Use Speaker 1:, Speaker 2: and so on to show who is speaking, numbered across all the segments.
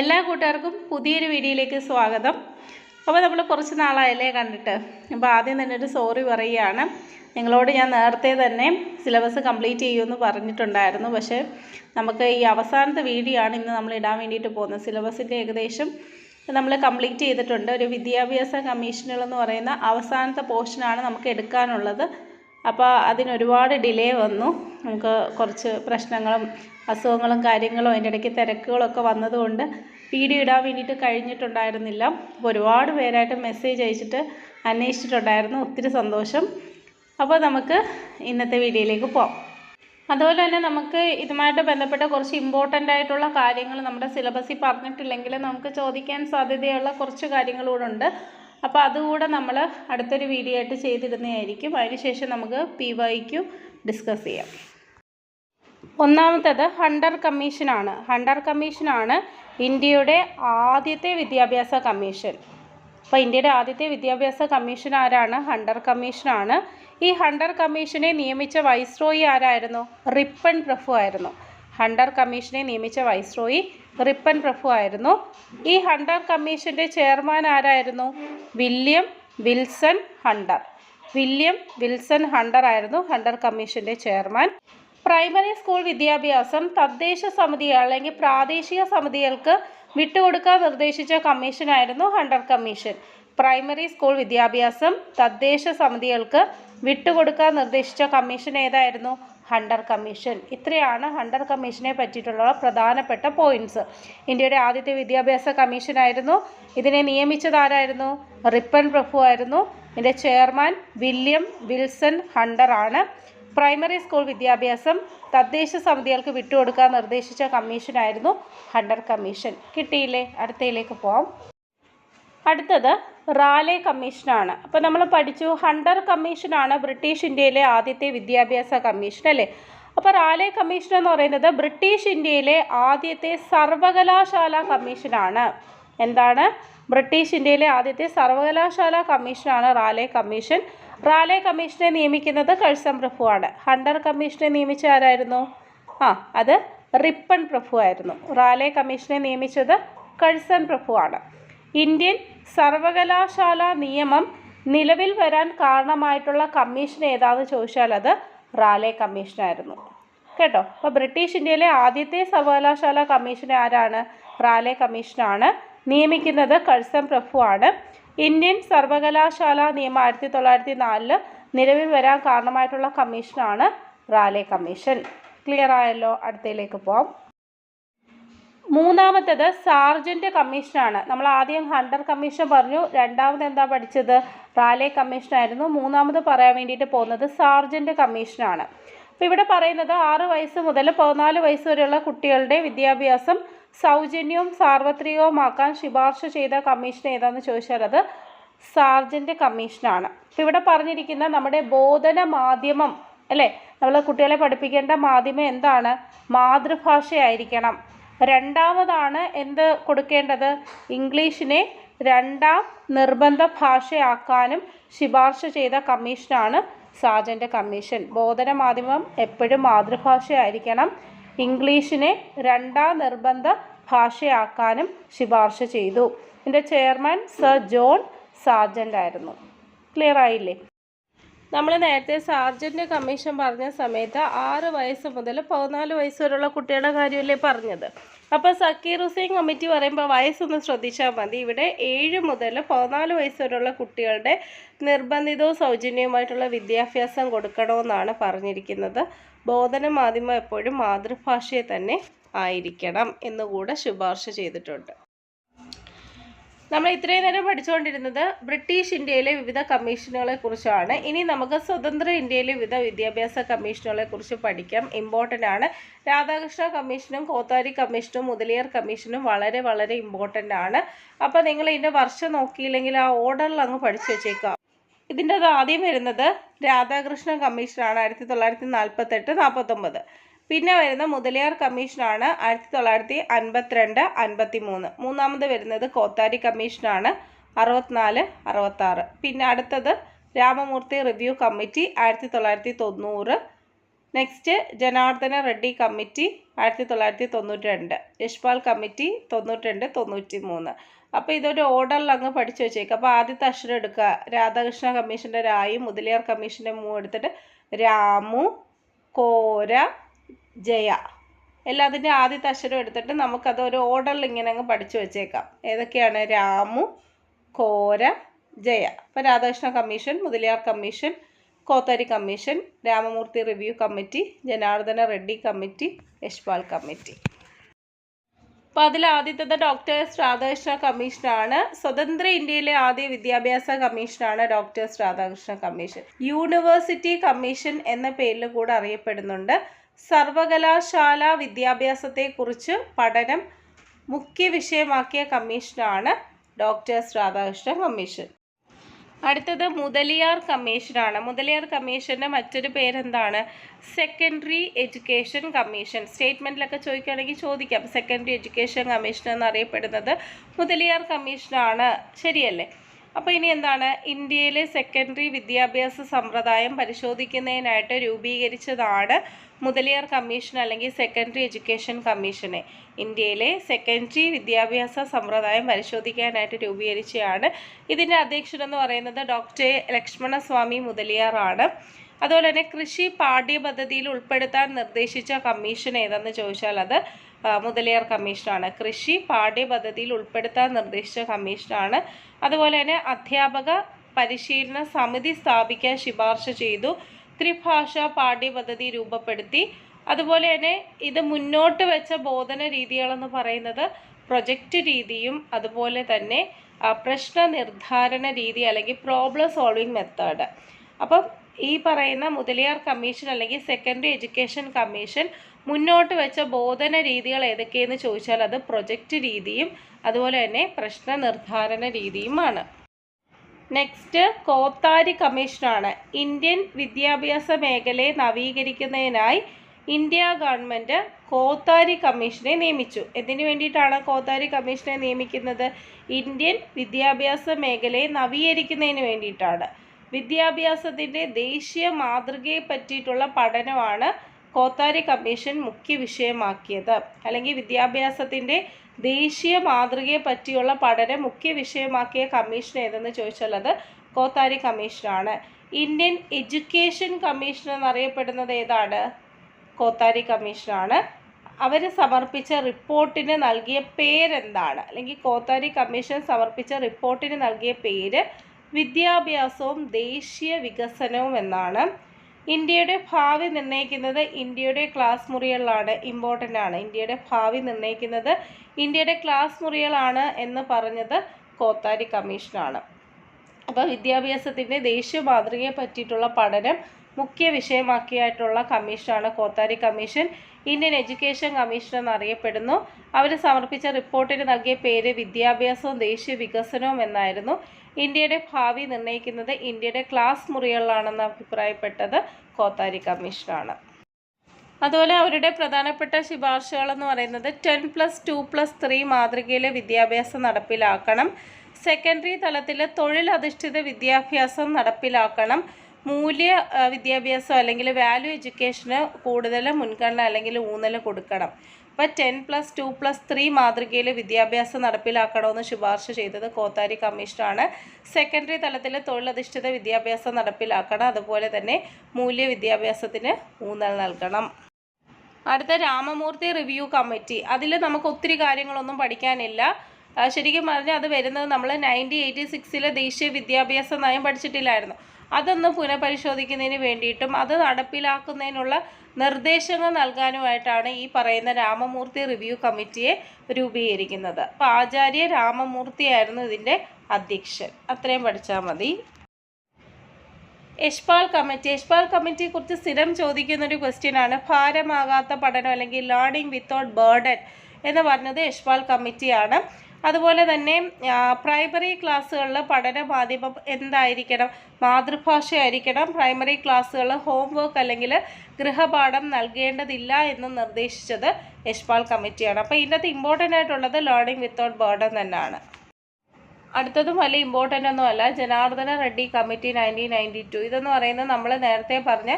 Speaker 1: എല്ലാ കൂട്ടുകാർക്കും പുതിയൊരു വീഡിയോയിലേക്ക് സ്വാഗതം. അപ്പോൾ നമ്മൾ കുറച്ച് നാളായല്ലേ കണ്ടിട്ട്. അപ്പോൾ ആദ്യം തന്നെ ഒരു സോറി പറയുകയാണ്. നിങ്ങളോട് ഞാൻ നേരത്തെ തന്നെ സിലബസ് കംപ്ലീറ്റ് ചെയ്യുമെന്ന് പറഞ്ഞിട്ടുണ്ടായിരുന്നു. പക്ഷേ നമുക്ക് ഈ അവസാനത്തെ വീഡിയോ ആണ് ഇന്ന് നമ്മൾ ഇടാൻ വേണ്ടിയിട്ട് പോകുന്നത്. സിലബസിന്റെ ഏകദേശം നമ്മൾ കംപ്ലീറ്റ് ചെയ്തിട്ടുണ്ട്. ഒരു വിദ്യാഭ്യാസ കമ്മീഷനുകൾ എന്ന് പറയുന്ന അവസാനത്തെ പോർഷനാണ് നമുക്ക് എടുക്കാനുള്ളത്. അപ്പോൾ അതിന് ഒരുപാട് ഡിലേ വന്നു. നമുക്ക് കുറച്ച് പ്രശ്നങ്ങളും അസുഖങ്ങളും കാര്യങ്ങളും അതിന്റെ ഇടയ്ക്ക് തിരക്കുകളൊക്കെ വന്നതുകൊണ്ട് വീഡിയോ ഇടാൻ വേണ്ടിയിട്ട് കഴിഞ്ഞിട്ടുണ്ടായിരുന്നില്ല. ഒരുപാട് പേരായിട്ട് മെസ്സേജ് അയച്ചിട്ട് അന്വേഷിച്ചിട്ടുണ്ടായിരുന്നു. ഒത്തിരി സന്തോഷം. അപ്പോൾ നമുക്ക് ഇന്നത്തെ വീഡിയോയിലേക്ക് പോകാം അതുപോലെ തന്നെ നമുക്ക് ഇതുമായിട്ട് ബന്ധപ്പെട്ട കുറച്ച് ഇമ്പോർട്ടന്റ് ആയിട്ടുള്ള കാര്യങ്ങൾ നമ്മുടെ സിലബസിൽ പറഞ്ഞിട്ടില്ലെങ്കിൽ നമുക്ക് ചോദിക്കാൻ സാധ്യതയുള്ള കുറച്ച് കാര്യങ്ങളൂടെ ഉണ്ട്. അപ്പോൾ അതുകൂടെ നമ്മൾ അടുത്തൊരു വീഡിയോ ആയിട്ട് ചെയ്തിടുന്നതായിരിക്കും. അതിനുശേഷം നമുക്ക് പി വൈക്കു ഡിസ്കസ് ചെയ്യാം. ഒന്നാമത്തേത് ഹണ്ടർ കമ്മീഷനാണ് ഹണ്ടർ കമ്മീഷനാണ് ഇന്ത്യയുടെ ആദ്യത്തെ വിദ്യാഭ്യാസ കമ്മീഷൻ. അപ്പോൾ ഇന്ത്യയുടെ ആദ്യത്തെ വിദ്യാഭ്യാസ കമ്മീഷൻ ആരാണ്? ഹണ്ടർ കമ്മീഷനാണ് ഈ ഹണ്ടർ കമ്മീഷനെ നിയമിച്ച വൈസ്രോയി ആരായിരുന്നു? റിപ്പൺ പ്രഭു ആയിരുന്നു. ഹണ്ടർ കമ്മീഷനെ നിയമിച്ച വൈസ്രോയി റിപ്പൺ പ്രഭു ആയിരുന്നു. ഈ ഹണ്ടർ കമ്മീഷന്റെ ചെയർമാൻ ആരായിരുന്നു? William Wilson Hunter. William Wilson Hunter ആയിരുന്നു ഹണ്ടർ കമ്മീഷന്റെ ചെയർമാൻ. പ്രൈമറി സ്കൂൾ വിദ്യാഭ്യാസം തദ്ദേശ സമിതി അല്ലെങ്കിൽ പ്രാദേശിക സമിതികൾക്ക് വിട്ടുകൊടുക്കാൻ നിർദ്ദേശിച്ച കമ്മീഷനായിരുന്നു ഹണ്ടർ കമ്മീഷൻ. പ്രൈമറി സ്കൂൾ വിദ്യാഭ്യാസം തദ്ദേശ സമിതികൾക്ക് വിട്ടുകൊടുക്കാൻ നിർദ്ദേശിച്ച കമ്മീഷൻ ഏതായിരുന്നു? Hunter commission. ഇത്രയാണ് ഹണ്ടർ കമ്മീഷനെ പറ്റിയിട്ടുള്ള പ്രധാനപ്പെട്ട പോയിന്റ്സ് ഇന്ത്യയുടെ ആദ്യത്തെ വിദ്യാഭ്യാസ കമ്മീഷനായിരുന്നു. ഇതിനെ നിയമിച്ചത് ആരായിരുന്നു? റിപ്പൺ പ്രഭു ആയിരുന്നു. ഇതിന്റെ ചെയർമാൻ വില്യം വിൽസൺ ഹണ്ടർ ആണ്. പ്രൈമറി സ്കൂൾ വിദ്യാഭ്യാസം തദ്ദേശ സമിതികൾക്ക് വിട്ടുകൊടുക്കാൻ നിർദ്ദേശിച്ച കമ്മീഷനായിരുന്നു ഹണ്ടർ കമ്മീഷൻ. കിട്ടിയില്ലേ? അടുത്തയിലേക്ക് പോവാം. അടുത്തത് റാലെ കമ്മീഷനാണ്. അപ്പോൾ നമ്മൾ പഠിച്ചു ഹണ്ടർ കമ്മീഷനാണ് ബ്രിട്ടീഷ് ഇന്ത്യയിലെ ആദ്യത്തെ വിദ്യാഭ്യാസ കമ്മീഷൻ അല്ലേ? അപ്പോൾ റാലെ കമ്മീഷൻ എന്ന് പറയുന്നത് ബ്രിട്ടീഷ് ഇന്ത്യയിലെ ആദ്യത്തെ സർവകലാശാല കമ്മീഷനാണ്. എന്താണ്? ബ്രിട്ടീഷ് ഇന്ത്യയിലെ ആദ്യത്തെ സർവകലാശാല കമ്മീഷനാണ് റാലെ കമ്മീഷൻ. റാലെ കമ്മീഷനെ നിയമിക്കുന്നത് കഴ്സം പ്രഭുവാണ് ഹണ്ടർ കമ്മീഷനെ നിയമിച്ച ആരായിരുന്നു? ആ അത് റിപ്പൺ പ്രഭു ആയിരുന്നു. റാലെ കമ്മീഷനെ നിയമിച്ചത് കഴ്സൺ പ്രഭുവാണ് ഇന്ത്യൻ സർവകലാശാല നിയമം നിലവിൽ വരാൻ കാരണമായിട്ടുള്ള കമ്മീഷൻ ഏതാണെന്ന് ചോദിച്ചാൽ അത് റാലെ കമ്മീഷനായിരുന്നു. കേട്ടോ? അപ്പോൾ ബ്രിട്ടീഷ് ഇന്ത്യയിലെ ആദ്യത്തെ സർവകലാശാല കമ്മീഷൻ ആരാണ്? റാലെ കമ്മീഷനാണ്. നിയമിക്കുന്നത് കഴ്സം ആണ്. ഇന്ത്യൻ സർവകലാശാല നിയമം ആയിരത്തി തൊള്ളായിരത്തി നാലിൽ നിലവിൽ വരാൻ കാരണമായിട്ടുള്ള കമ്മീഷനാണ് റാലെ കമ്മീഷൻ. ക്ലിയർ ആയല്ലോ? അടുത്തയിലേക്ക് പോവാം. മൂന്നാമത്തേത് സാർജന്റ് കമ്മീഷനാണ് നമ്മൾ ആദ്യം ഹണ്ടർ കമ്മീഷൻ പറഞ്ഞു രണ്ടാമത് എന്താ പഠിച്ചത്? റാലെ കമ്മീഷനായിരുന്നു മൂന്നാമത് പറയാൻ വേണ്ടിയിട്ട് പോകുന്നത് സാർജന്റ് കമ്മീഷനാണ് അപ്പോൾ ഇവിടെ പറയുന്നത് ആറ് വയസ്സ് മുതൽ പതിനാല് വയസ്സ് വരെയുള്ള കുട്ടികളുടെ വിദ്യാഭ്യാസം സൗജന്യവും സാർവത്രികവുമാക്കാൻ ശുപാർശ ചെയ്ത കമ്മീഷൻ ഏതാണെന്ന് ചോദിച്ചാൽ അത് സാർജന്റ് കമ്മീഷനാണ് അപ്പോൾ ഇവിടെ പറഞ്ഞിരിക്കുന്ന നമ്മുടെ ബോധന മാധ്യമം അല്ലേ? നമ്മൾ കുട്ടികളെ പഠിപ്പിക്കേണ്ട മാധ്യമം എന്താണ്? മാതൃഭാഷയായിരിക്കണം. രണ്ടാമതാണ് എന്ത് കൊടുക്കേണ്ടത്? ഇംഗ്ലീഷിനെ രണ്ടാം നിർബന്ധ ഭാഷയാക്കാനും ശുപാർശ ചെയ്ത കമ്മീഷനാണ് സാജന്റെ കമ്മീഷൻ. ബോധന മാധ്യമം എപ്പോഴും മാതൃഭാഷയായിരിക്കണം. ഇംഗ്ലീഷിനെ രണ്ടാം നിർബന്ധ ഭാഷയാക്കാനും ശുപാർശ ചെയ്തു. ഇതിന്റെ ചെയർമാൻ സർ ജോൺ സാർജന്റ് ആയിരുന്നു ക്ലിയർ ആയില്ലേ? നമ്മൾ നേരത്തെ സാർജന്റ് കമ്മീഷൻ പറഞ്ഞ സമയത്ത് ആറ് വയസ്സ് മുതൽ പതിനാല് വയസ്സ് വരെയുള്ള കുട്ടികളുടെ കാര്യമല്ലേ പറഞ്ഞത്? അപ്പോൾ സക്കീർ ഹുസൈൻ കമ്മിറ്റി പറയുമ്പോൾ വയസ്സൊന്ന് ശ്രദ്ധിച്ചാൽ മതി. ഇവിടെ ഏഴ് മുതൽ പതിനാല് വയസ്സ് വരെയുള്ള കുട്ടികളുടെ നിർബന്ധിതവും സൗജന്യവുമായിട്ടുള്ള വിദ്യാഭ്യാസം കൊടുക്കണമെന്നാണ് പറഞ്ഞിരിക്കുന്നത്. ബോധന മാധ്യമം എപ്പോഴും മാതൃഭാഷയെ തന്നെ ആയിരിക്കണം എന്നുകൂടെ ശുപാർശ ചെയ്തിട്ടുണ്ട്. നമ്മൾ ഇത്രയും നേരം പഠിച്ചുകൊണ്ടിരുന്നത് ബ്രിട്ടീഷ് ഇന്ത്യയിലെ വിവിധ കമ്മീഷനുകളെ കുറിച്ചാണ്. ഇനി നമുക്ക് സ്വതന്ത്ര ഇന്ത്യയിലെ വിവിധ വിദ്യാഭ്യാസ കമ്മീഷനുകളെ കുറിച്ച് പഠിക്കാം. ഇമ്പോർട്ടന്റ് ആണ്. രാധാകൃഷ്ണ കമ്മീഷനും കോത്താരി കമ്മീഷനും മുതലിയർ കമ്മീഷനും വളരെ വളരെ ഇമ്പോർട്ടന്റ് ആണ്. അപ്പോൾ നിങ്ങൾ ഇതിന്റെ വർഷം നോക്കിയില്ലെങ്കിൽ ആ ഓർഡറിൽ അങ്ങ് പഠിച്ചു വെച്ചേക്കാം. ഇതിന്റെ ആദ്യം വരുന്നത് രാധാകൃഷ്ണ കമ്മീഷനാണ് ആയിരത്തി തൊള്ളായിരത്തി നാൽപ്പത്തെട്ട് നാൽപ്പത്തൊമ്പത് പിന്നെ വരുന്ന മുതലിയാർ കമ്മീഷനാണ് ആയിരത്തി തൊള്ളായിരത്തി അൻപത്തിരണ്ട് അൻപത്തി മൂന്ന് മൂന്നാമത് വരുന്നത് കോത്താരി കമ്മീഷനാണ് അറുപത്തിനാല് അറുപത്താറ്. പിന്നെ അടുത്തത് രാമമൂർത്തി റിവ്യൂ കമ്മിറ്റി ആയിരത്തി തൊള്ളായിരത്തി തൊണ്ണൂറ്. നെക്സ്റ്റ് ജനാർദ്ദന റെഡ്ഡി കമ്മിറ്റി ആയിരത്തി തൊള്ളായിരത്തി തൊണ്ണൂറ്റി രണ്ട് യശ്പാൽ കമ്മിറ്റി തൊണ്ണൂറ്റി രണ്ട് തൊണ്ണൂറ്റി മൂന്ന് അപ്പോൾ ഇതൊരു ഓർഡറിൽ അങ്ങ് പഠിച്ചു വെച്ചേക്കുക അപ്പോൾ ആദ്യത്തെ അക്ഷരം എടുക്കുക. രാധാകൃഷ്ണ കമ്മീഷന്റെ രായും മുതലിയാർ കമ്മീഷന്റെ മൂ എടുത്തിട്ട് രാമു കോര ജയ. എല്ലാത്തിന്റെ ആദ്യത്തെ അക്ഷരം എടുത്തിട്ട് നമുക്കത് ഒരു ഓർഡറിൽ ഇങ്ങനെ അങ്ങ് പഠിച്ചു വെച്ചേക്കാം. ഏതൊക്കെയാണ്? രാമു കോര ജയ. അപ്പോൾ Radhakrishna commission Mudaliar commission Kothari commission Ramamurthy review committee Janardhana Reddy committee Yashpal committee. അപ്പോൾ അതിൽ ആദ്യത്തെ ഡോക്ടേഴ്സ് രാധാകൃഷ്ണ കമ്മീഷനാണ്. സ്വതന്ത്ര ഇന്ത്യയിലെ ആദ്യ വിദ്യാഭ്യാസ കമ്മീഷനാണ് doctors Radhakrishna commission. University commission എന്ന പേരിൽ കൂടെ അറിയപ്പെടുന്നുണ്ട്. സർവകലാശാല വിദ്യാഭ്യാസത്തെക്കുറിച്ച് പഠനം മുഖ്യ വിഷയമാക്കിയ കമ്മീഷനാണ് ഡോക്ടേഴ്സ് രാധാകൃഷ്ണൻ കമ്മീഷൻ. അടുത്തത് മുതലിയാർ കമ്മീഷനാണ്. മുതലിയാർ കമ്മീഷന്റെ മറ്റൊരു പേരെന്താണ്? Secondary education commission. സ്റ്റേറ്റ്മെന്റിലൊക്കെ ചോദിക്കുകയാണെങ്കിൽ ചോദിക്കാം. സെക്കൻഡറി എഡ്യൂക്കേഷൻ കമ്മീഷൻ എന്നറിയപ്പെടുന്നത് മുതലിയാർ കമ്മീഷനാണ്. ശരിയല്ലേ? അപ്പോൾ ഇനി എന്താണ്? ഇന്ത്യയിലെ സെക്കൻഡറി വിദ്യാഭ്യാസ സമ്പ്രദായം പരിശോധിക്കുന്നതിനായിട്ട് രൂപീകരിച്ചതാണ് മുതലിയാർ കമ്മീഷൻ അല്ലെങ്കിൽ സെക്കൻഡറി എഡ്യൂക്കേഷൻ കമ്മീഷനെ. ഇന്ത്യയിലെ സെക്കൻഡറി വിദ്യാഭ്യാസ സമ്പ്രദായം പരിശോധിക്കാനായിട്ട് രൂപീകരിച്ചതാണ് ഇതിന്റെ അധ്യക്ഷൻ എന്ന് പറയുന്നത് ഡോക്ടർ ലക്ഷ്മണസ്വാമി മുതലിയാറാണ് അതുപോലെ തന്നെ കൃഷി പാഠ്യപദ്ധതിയിൽ ഉൾപ്പെടുത്താൻ നിർദ്ദേശിച്ച കമ്മീഷൻ ഏതെന്ന് ചോദിച്ചാൽ അത് മുതലിയാർ കമ്മീഷനാണ്. കൃഷി പാഠ്യപദ്ധതിയിൽ ഉൾപ്പെടുത്താൻ നിർദ്ദേശിച്ച കമ്മീഷനാണ്. അതുപോലെ തന്നെ അധ്യാപക പരിശീലന സമിതി സ്ഥാപിക്കാൻ ശുപാർശ ചെയ്തു. ത്രിഭാഷാ പാഠ്യപദ്ധതി രൂപപ്പെടുത്തി. അതുപോലെ തന്നെ ഇത് മുന്നോട്ട് വെച്ച ബോധന രീതികളെന്ന് പറയുന്നത് പ്രൊജക്റ്റ് രീതിയും അതുപോലെ തന്നെ പ്രശ്ന നിർദ്ധാരണ രീതി അല്ലെങ്കിൽ പ്രോബ്ലം സോൾവിങ് മെത്തേഡ് അപ്പം ഈ പറയുന്ന മുതലിയാർ കമ്മീഷൻ അല്ലെങ്കിൽ സെക്കൻഡറി എഡ്യൂക്കേഷൻ കമ്മീഷൻ മുന്നോട്ട് വെച്ച ബോധന രീതികൾ ഏതൊക്കെയെന്ന് ചോദിച്ചാൽ അത് പ്രൊജക്റ്റ് രീതിയും അതുപോലെ തന്നെ പ്രശ്ന നിർദ്ധാരണ രീതിയുമാണ്. നെക്സ്റ്റ് കോത്താരി കമ്മീഷനാണ്. ഇന്ത്യൻ വിദ്യാഭ്യാസ മേഖലയെ നവീകരിക്കുന്നതിനായി ഇന്ത്യ ഗവൺമെന്റ് കോത്താരി കമ്മീഷനെ നിയമിച്ചു. എന്തിനു വേണ്ടിയിട്ടാണ് കോത്താരി കമ്മീഷനെ നിയമിക്കുന്നത്? ഇന്ത്യൻ വിദ്യാഭ്യാസ മേഖലയെ നവീകരിക്കുന്നതിന് വേണ്ടിയിട്ടാണ്. വിദ്യാഭ്യാസത്തിന്റെ ദേശീയ മാതൃകയെ പറ്റിയിട്ടുള്ള പഠനമാണ് കോത്താരി കമ്മീഷൻ മുഖ്യ വിഷയമാക്കിയത്. അല്ലെങ്കിൽ വിദ്യാഭ്യാസത്തിന്റെ ദേശീയ മാതൃകയെ പറ്റിയുള്ള പഠനം മുഖ്യ വിഷയമാക്കിയ കമ്മീഷൻ ഏതെന്ന് ചോദിച്ചാൽ അത് കോത്താരി കമ്മീഷനാണ്. ഇന്ത്യൻ എഡ്യൂക്കേഷൻ കമ്മീഷൻ എന്നറിയപ്പെടുന്നത് ഏതാണ്? കോത്താരി കമ്മീഷനാണ്. അവർ സമർപ്പിച്ച റിപ്പോർട്ടിന് നൽകിയ പേരെന്താണ്? അല്ലെങ്കിൽ കോത്താരി കമ്മീഷൻ സമർപ്പിച്ച റിപ്പോർട്ടിന് നൽകിയ പേര് വിദ്യാഭ്യാസവും ദേശീയ വികസനവും എന്നാണ്. ഇന്ത്യയുടെ ഭാവി നിർണയിക്കുന്നത് ഇന്ത്യയുടെ ക്ലാസ് മുറികളിലാണ് ഇമ്പോർട്ടന്റ് ആണ്. ഇന്ത്യയുടെ ഭാവി നിർണയിക്കുന്നത് ഇന്ത്യയുടെ ക്ലാസ് മുറികളാണ് എന്ന് പറഞ്ഞത് കോത്താരി കമ്മീഷനാണ് അപ്പോൾ വിദ്യാഭ്യാസത്തിന്റെ ദേശീയ മാതൃകയെ പറ്റിയിട്ടുള്ള പഠനം മുഖ്യ വിഷയമാക്കിയായിട്ടുള്ള കമ്മീഷനാണ് Kothari commission Indian education commission എന്നറിയപ്പെടുന്നു. അവർ സമർപ്പിച്ച റിപ്പോർട്ടിന് നൽകിയ പേര് വിദ്യാഭ്യാസവും ദേശീയ വികസനവും എന്നായിരുന്നു. ഇന്ത്യയുടെ ഭാവി നിർണയിക്കുന്നത് ഇന്ത്യയുടെ ക്ലാസ് മുറികളിലാണെന്ന് അഭിപ്രായപ്പെട്ടത് കോത്താരി കമ്മീഷനാണ്. അതുപോലെ അവരുടെ പ്രധാനപ്പെട്ട ശുപാർശകളെന്ന് പറയുന്നത് ten plus two plus three മാതൃകയിലെ വിദ്യാഭ്യാസം നടപ്പിലാക്കണം. സെക്കൻഡറി തലത്തിൽ തൊഴിലധിഷ്ഠിത വിദ്യാഭ്യാസം നടപ്പിലാക്കണം. മൂല്യ വിദ്യാഭ്യാസം അല്ലെങ്കിൽ വാല്യൂ എഡ്യൂക്കേഷന് കൂടുതൽ മുൻഗണന അല്ലെങ്കിൽ ഊന്നൽ കൊടുക്കണം. അപ്പോൾ ten plus two plus three മാതൃകയിൽ വിദ്യാഭ്യാസം നടപ്പിലാക്കണമെന്ന് ശുപാർശ ചെയ്തത് കോത്താരി കമ്മീഷനാണ്. സെക്കൻഡറി തലത്തിൽ തൊഴിലധിഷ്ഠിത വിദ്യാഭ്യാസം നടപ്പിലാക്കണം. അതുപോലെ തന്നെ മൂല്യ വിദ്യാഭ്യാസത്തിന് ഊന്നൽ നൽകണം. അടുത്ത രാമമൂർത്തി റിവ്യൂ കമ്മിറ്റി. അതിൽ നമുക്ക് ഒത്തിരി കാര്യങ്ങളൊന്നും പഠിക്കാനില്ല. ശരിക്കും പറഞ്ഞാൽ അത് വരുന്നത് നമ്മൾ നയന്റീൻ എയ്റ്റി സിക്സിലെ ദേശീയ വിദ്യാഭ്യാസ നയം പഠിച്ചിട്ടില്ലായിരുന്നു. അതൊന്ന് പുനഃപരിശോധിക്കുന്നതിന് വേണ്ടിയിട്ടും അത് നടപ്പിലാക്കുന്നതിനുള്ള നിർദ്ദേശങ്ങൾ നൽകാനുമായിട്ടാണ് ഈ പറയുന്ന രാമമൂർത്തി റിവ്യൂ കമ്മിറ്റിയെ രൂപീകരിക്കുന്നത്. അപ്പോൾ ആചാര്യ രാമമൂർത്തിയായിരുന്നു ഇതിന്റെ അധ്യക്ഷൻ. അത്രയും പഠിച്ചാൽ മതി. യശ്പാൽ കമ്മിറ്റി. യശ്പാൽ കമ്മിറ്റിയെ കുറിച്ച് സ്ഥിരം ചോദിക്കുന്ന ഒരു ക്വസ്റ്റ്യൻ ആണ്. ഭാരമാകാത്ത പഠനം അല്ലെങ്കിൽ ലേണിംഗ് വിത്തൗട്ട് ബേർഡൻ എന്ന് പറഞ്ഞത് യശ്പാൽ കമ്മിറ്റിയാണ്. അതുപോലെ തന്നെ പ്രൈമറി ക്ലാസ്സുകളിൽ പഠന മാധ്യമം എന്തായിരിക്കണം? മാതൃഭാഷയായിരിക്കണം. പ്രൈമറി ക്ലാസ്സുകൾ ഹോംവർക്ക് അല്ലെങ്കിൽ ഗൃഹപാഠം നൽകേണ്ടതില്ല എന്ന് നിർദ്ദേശിച്ചത് യശ്പാൽ കമ്മിറ്റിയാണ്. അപ്പോൾ ഇതിനകത്ത് ഇമ്പോർട്ടന്റ് ആയിട്ടുള്ളത് ലേണിംഗ് വിത്തൗട്ട് ബേർഡൻ തന്നെയാണ്. അടുത്തതും വലിയ ഇമ്പോർട്ടന്റ് ഒന്നുമല്ല Janardhana Reddy committee nineteen ninety two ഇതെന്ന് പറയുന്നത് നമ്മൾ നേരത്തെ പറഞ്ഞ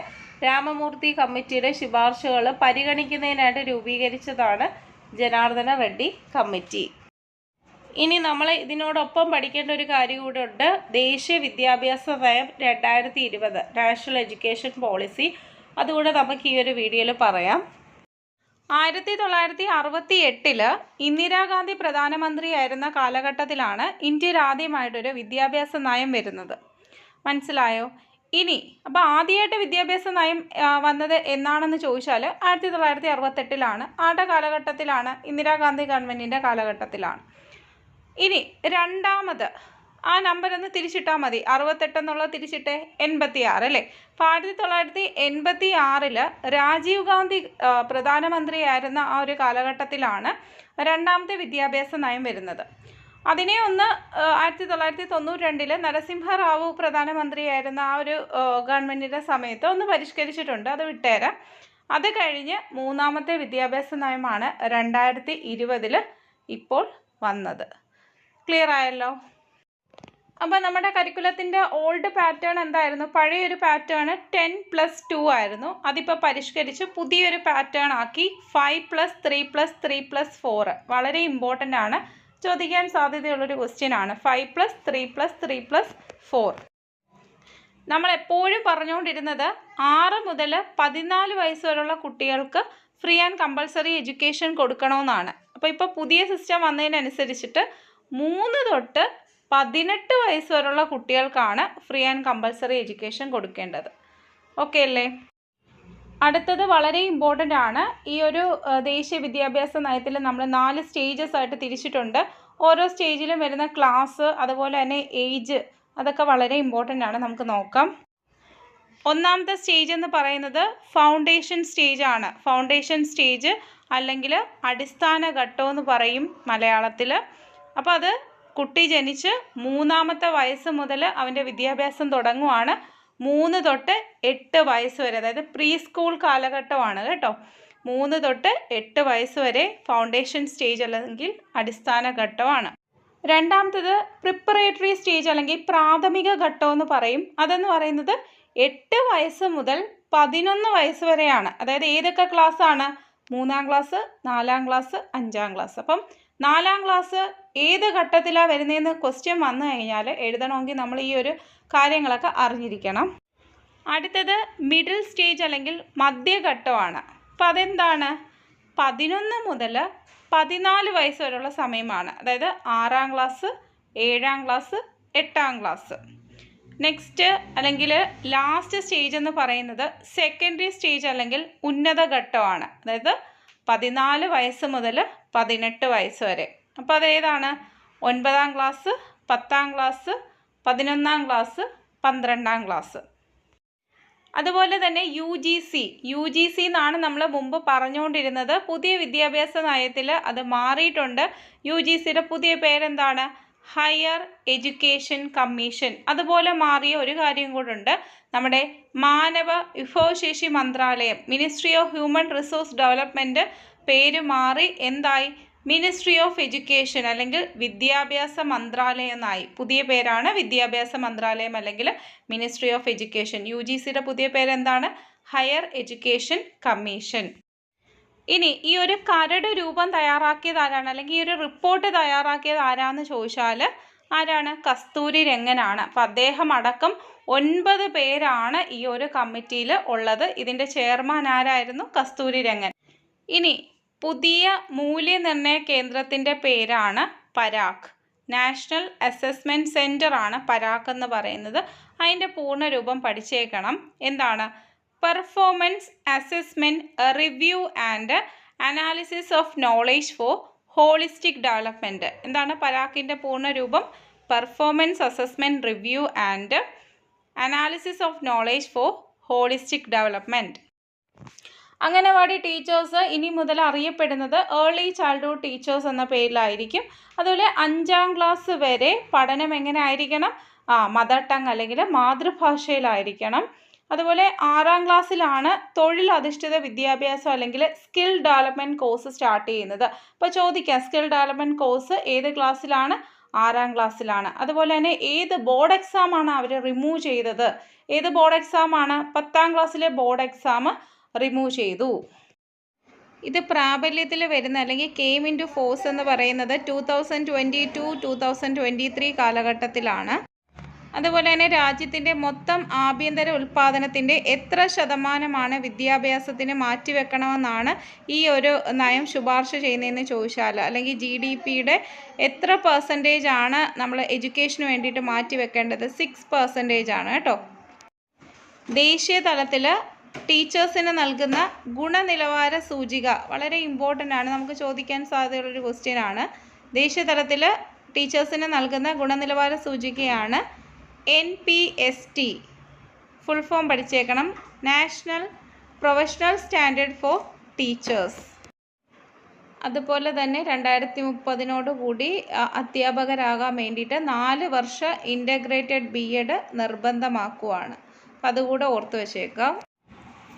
Speaker 2: രാമമൂർത്തി കമ്മിറ്റിയുടെ ശുപാർശകൾ പരിഗണിക്കുന്നതിനായിട്ട് രൂപീകരിച്ചതാണ് ജനാർദ്ദന റെഡ്ഡി കമ്മിറ്റി. ഇനി നമ്മൾ ഇതിനോടൊപ്പം പഠിക്കേണ്ട ഒരു കാര്യം കൂടെ ഉണ്ട്. ദേശീയ വിദ്യാഭ്യാസ നയം രണ്ടായിരത്തി ഇരുപത് നാഷണൽ എഡ്യൂക്കേഷൻ പോളിസി അതുകൂടെ നമുക്ക് ഈ ഒരു വീഡിയോയിൽ പറയാം. ആയിരത്തി തൊള്ളായിരത്തി അറുപത്തി എട്ടിൽ ഇന്ദിരാഗാന്ധി പ്രധാനമന്ത്രിയായിരുന്ന കാലഘട്ടത്തിലാണ് ഇന്ത്യയിൽ ആദ്യമായിട്ടൊരു വിദ്യാഭ്യാസ നയം വരുന്നത്. മനസ്സിലായോ? ഇനി അപ്പോൾ ആദ്യമായിട്ട് വിദ്യാഭ്യാസ നയം വന്നത് എന്നാണെന്ന് ചോദിച്ചാൽ ആയിരത്തി തൊള്ളായിരത്തി അറുപത്തെട്ടിലാണ് ആരുടെ കാലഘട്ടത്തിലാണ്? ഇന്ദിരാഗാന്ധി ഗവൺമെന്റിന്റെ കാലഘട്ടത്തിലാണ്. ഇനി രണ്ടാമത്. ആ നമ്പർ ഒന്ന് തിരിച്ചിട്ടാൽ മതി. അറുപത്തെട്ട് എന്നുള്ളത് തിരിച്ചിട്ടെ എൺപത്തി ആറ് അല്ലേ? അപ്പോൾ ആയിരത്തി തൊള്ളായിരത്തി എൺപത്തി ആറിൽ രാജീവ് ഗാന്ധി പ്രധാനമന്ത്രിയായിരുന്ന ആ ഒരു കാലഘട്ടത്തിലാണ് രണ്ടാമത്തെ വിദ്യാഭ്യാസ നയം വരുന്നത്. അതിനെ ഒന്ന് ആയിരത്തി തൊള്ളായിരത്തി തൊണ്ണൂറ്റി രണ്ടിൽ നരസിംഹറാവു പ്രധാനമന്ത്രിയായിരുന്ന ആ ഒരു ഗവൺമെന്റിന്റെ സമയത്ത് ഒന്ന് പരിഷ്കരിച്ചിട്ടുണ്ട്. അത് വിട്ടേരാം. അത് കഴിഞ്ഞ് മൂന്നാമത്തെ വിദ്യാഭ്യാസ നയമാണ് രണ്ടായിരത്തി ഇരുപതിൽ ഇപ്പോൾ വന്നത്. ക്ലിയർ ആയല്ലോ. അപ്പോൾ നമ്മുടെ കരിക്കുലത്തിന്റെ ഓൾഡ് പാറ്റേൺ എന്തായിരുന്നു? പഴയൊരു പാറ്റേൺ ടെൻ പ്ലസ് ടു ആയിരുന്നു. അതിപ്പോൾ പരിഷ്കരിച്ച് പുതിയൊരു പാറ്റേൺ ആക്കി five plus three plus three plus four വളരെ ഇമ്പോർട്ടന്റ് ആണ്. ചോദിക്കാൻ സാധ്യതയുള്ളൊരു ക്വസ്റ്റ്യൻ ആണ്. Five plus three plus three plus four നമ്മൾ എപ്പോഴും പറഞ്ഞുകൊണ്ടിരുന്നത് ആറ് മുതൽ പതിനാല് വയസ്സ് വരെയുള്ള കുട്ടികൾക്ക് ഫ്രീ ആൻഡ് കമ്പൾസറി എഡ്യൂക്കേഷൻ കൊടുക്കണമെന്നാണ്. അപ്പോൾ ഇപ്പോൾ പുതിയ സിസ്റ്റം വന്നതിനനുസരിച്ചിട്ട് മൂന്ന് തൊട്ട് പതിനെട്ട് വയസ്സ് വരെയുള്ള കുട്ടികൾക്കാണ് ഫ്രീ ആൻഡ് കമ്പൽസറി എഡ്യൂക്കേഷൻ കൊടുക്കേണ്ടത്. ഓക്കെ അല്ലേ? അടുത്തത് വളരെ ഇമ്പോർട്ടന്റ് ആണ്. ഈ ഒരു ദേശീയ വിദ്യാഭ്യാസ നയത്തിൽ നമ്മൾ നാല് സ്റ്റേജസ് ആയിട്ട് തിരിച്ചിട്ടുണ്ട്. ഓരോ സ്റ്റേജിലും വരുന്ന ക്ലാസ് അതുപോലെ തന്നെ ഏജ് അതൊക്കെ വളരെ ഇമ്പോർട്ടന്റ് ആണ്. നമുക്ക് നോക്കാം. ഒന്നാമത്തെ സ്റ്റേജ് എന്ന് പറയുന്നത് ഫൗണ്ടേഷൻ സ്റ്റേജ് ആണ്. ഫൗണ്ടേഷൻ സ്റ്റേജ് അല്ലെങ്കിൽ അടിസ്ഥാന ഘട്ടം എന്ന് പറയും മലയാളത്തിൽ. അപ്പോൾ അത് കുട്ടി ജനിച്ച് മൂന്നാമത്തെ വയസ്സ് മുതൽ അവന്റെ വിദ്യാഭ്യാസം തുടങ്ങുവാണ്. മൂന്ന് തൊട്ട് എട്ട് വയസ്സ് വരെ അതായത് പ്രീ സ്കൂൾ കാലഘട്ടമാണ് കേട്ടോ. മൂന്ന് തൊട്ട് എട്ട് വയസ്സ് വരെ ഫൗണ്ടേഷൻ സ്റ്റേജ് അല്ലെങ്കിൽ അടിസ്ഥാന ഘട്ടമാണ്. രണ്ടാമത്തത് പ്രിപ്പറേറ്ററി സ്റ്റേജ് അല്ലെങ്കിൽ പ്രാഥമിക ഘട്ടം എന്ന് പറയും. അതെന്ന് പറയുന്നത് എട്ട് വയസ്സ് മുതൽ പതിനൊന്ന് വയസ്സ് വരെയാണ്. അതായത് ഏതൊക്കെ ക്ലാസ് ആണ്? മൂന്നാം ക്ലാസ് നാലാം ക്ലാസ് അഞ്ചാം ക്ലാസ് അപ്പം നാലാം ക്ലാസ് ഏത് ഘട്ടത്തിലാണ് വരുന്നതെന്ന് ക്വസ്റ്റ്യൻ വന്നു കഴിഞ്ഞാൽ എഴുതണമെങ്കിൽ നമ്മൾ ഈ ഒരു കാര്യങ്ങളൊക്കെ അറിഞ്ഞിരിക്കണം. അടുത്തത് മിഡിൽ സ്റ്റേജ് അല്ലെങ്കിൽ മധ്യഘട്ടമാണ്. അപ്പം അതെന്താണ്? പതിനൊന്ന് മുതൽ പതിനാല് വയസ്സ് വരെയുള്ള സമയമാണ്. അതായത് ആറാം ക്ലാസ് ഏഴാം ക്ലാസ് എട്ടാം ക്ലാസ് നെക്സ്റ്റ് അല്ലെങ്കിൽ ലാസ്റ്റ് സ്റ്റേജ് എന്ന് പറയുന്നത് സെക്കൻഡറി സ്റ്റേജ് അല്ലെങ്കിൽ ഉന്നത ഘട്ടമാണ് അതായത് പതിനാല് വയസ്സ് മുതൽ പതിനെട്ട് വയസ്സ് വരെ. അപ്പോൾ അതേതാണ്? ഒൻപതാം ക്ലാസ് പത്താം ക്ലാസ് പതിനൊന്നാം ക്ലാസ് പന്ത്രണ്ടാം ക്ലാസ്. അതുപോലെ തന്നെ U G C. U G C എന്നാണ് നമ്മൾ മുമ്പ് പറഞ്ഞുകൊണ്ടിരുന്നത് പുതിയ വിദ്യാഭ്യാസ നയത്തിൽ അത് മാറിയിട്ടുണ്ട്. യു ജി സിയുടെ പുതിയ പേരെന്താണ്? ഹയർ എഡ്യൂക്കേഷൻ കമ്മീഷൻ അതുപോലെ മാറിയ ഒരു കാര്യം കൂടുണ്ട് നമ്മുടെ മാനവ വിഭവശേഷി മന്ത്രാലയം ministry of human resource development പേര് മാറി എന്തായി? മിനിസ്ട്രി ഓഫ് എഡ്യൂക്കേഷൻ അല്ലെങ്കിൽ വിദ്യാഭ്യാസ മന്ത്രാലയം എന്നായി പുതിയ പേരാണ് വിദ്യാഭ്യാസ മന്ത്രാലയം അല്ലെങ്കിൽ ministry of education U G സിയുടെ പുതിയ പേരെന്താണ്? ഹയർ എഡ്യൂക്കേഷൻ കമ്മീഷൻ ഇനി ഈ ഒരു കരട് രൂപം തയ്യാറാക്കിയത് ആരാണ്? അല്ലെങ്കിൽ ഈ ഒരു റിപ്പോർട്ട് തയ്യാറാക്കിയത് ആരാന്ന് ചോദിച്ചാൽ ആരാണ്? കസ്തൂരി രംഗനാണ്. അപ്പം അദ്ദേഹം അടക്കം ഒൻപത് പേരാണ് ഈ ഒരു കമ്മിറ്റിയിൽ ഉള്ളത്. ഇതിന്റെ ചെയർമാൻ ആരായിരുന്നു? കസ്തൂരി രംഗൻ. ഇനി പുതിയ മൂല്യനിർണയ കേന്ദ്രത്തിന്റെ പേരാണ് പരാഗ്. നാഷണൽ അസസ്മെന്റ് സെന്റർ ആണ് പരാഗ് എന്ന് പറയുന്നത്. അതിന്റെ പൂർണരൂപം പഠിച്ചേക്കണം. എന്താണ്? Performance assessment review and analysis of knowledge for holistic development എന്താണ് പരാക്കിന്റെ പൂർണരൂപം? Performance assessment review and analysis of knowledge for holistic development anganwadi teachers ഇനി മുതൽ അറിയപ്പെടുന്നത് ഏർലി ചൈൽഡ്ഹുഡ് ടീച്ചേഴ്സ് എന്ന പേരിലായിരിക്കും. അതുപോലെ അഞ്ചാം ക്ലാസ് വരെ പഠനം എങ്ങനെ ആയിരിക്കണം ആ മദർ ടങ് അല്ലെങ്കിൽ മാതൃഭാഷയിലായിരിക്കണം. അതുപോലെ ആറാം ക്ലാസ്സിലാണ് തൊഴിലധിഷ്ഠിത വിദ്യാഭ്യാസം അല്ലെങ്കിൽ സ്കിൽ ഡെവലപ്മെന്റ് കോഴ്സ് സ്റ്റാർട്ട് ചെയ്യുന്നത്. അപ്പോൾ ചോദിക്കാം സ്കിൽ ഡെവലപ്മെന്റ് കോഴ്സ് ഏത് ക്ലാസ്സിലാണ് ആറാം ക്ലാസ്സിലാണ് അതുപോലെ തന്നെ ഏത് ബോർഡ് എക്സാമാണ് അവർ റിമൂവ് ചെയ്തത്? ഏത് ബോർഡ് എക്സാമാണ് പത്താം ക്ലാസ്സിലെ ബോർഡ് എക്സാം റിമൂവ് ചെയ്തു. ഇത് പ്രാബല്യത്തിൽ വരുന്ന അല്ലെങ്കിൽ കെയിം ഇന്റു ഫോഴ്സ് എന്ന് പറയുന്നത് two thousand twenty two two thousand twenty three കാലഘട്ടത്തിലാണ്. അതുപോലെ തന്നെ രാജ്യത്തിന്റെ മൊത്തം ആഭ്യന്തര ഉൽപ്പാദനത്തിന്റെ എത്ര ശതമാനമാണ് വിദ്യാഭ്യാസത്തിന് മാറ്റിവെക്കണമെന്നാണ് ഈ ഒരു നയം ശുപാർശ ചെയ്യുന്നതെന്ന് ചോദിച്ചാൽ അല്ലെങ്കിൽ ജി ഡി പിയുടെ എത്ര പെർസെന്റേജ് ആണ് നമ്മൾ എഡ്യൂക്കേഷന് വേണ്ടിയിട്ട് മാറ്റിവെക്കേണ്ടത്? സിക്സ് പെർസെന്റേജ് ആണ് കേട്ടോ. ദേശീയ തലത്തിൽ ടീച്ചേഴ്സിന് നൽകുന്ന ഗുണനിലവാര സൂചിക വളരെ ഇമ്പോർട്ടന്റ് ആണ്. നമുക്ക് ചോദിക്കാൻ സാധ്യതയുള്ളൊരു ക്വസ്റ്റ്യൻ ആണ്. ദേശീയ തലത്തിൽ ടീച്ചേഴ്സിന് നൽകുന്ന ഗുണനിലവാര സൂചികയാണ് N P S T full form പഠിച്ചേക്കണം. National professional standard for teachers അതുപോലെ തന്നെ രണ്ടായിരത്തി മുപ്പതിനോട് കൂടി അ- അധ്യാപകരാകാൻ വേണ്ടിയിട്ട് നാല് വർഷ ഇന്റഗ്രേറ്റഡ് ബി എഡ് നിർബന്ധമാക്കുവാണ്. അപ്പം അതുകൂടെ ഓർത്ത് വെച്ചേക്കാം.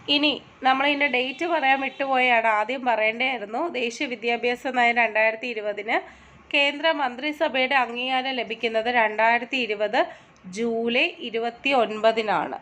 Speaker 1: ഇനി നമ്മൾ ഇതിന്റെ ഡേറ്റ് പറയാൻ വിട്ടുപോയാണ്. ആദ്യം പറയേണ്ടതായിരുന്നു ദേശീയ വിദ്യാഭ്യാസ നയം രണ്ടായിരത്തി ഇരുപതിന് കേന്ദ്ര മന്ത്രിസഭയുടെ അംഗീകാരം ലഭിക്കുന്നത് രണ്ടായിരത്തി ഇരുപത് ജൂലൈ ഇരുപത്തി ഒൻപതിനാണ്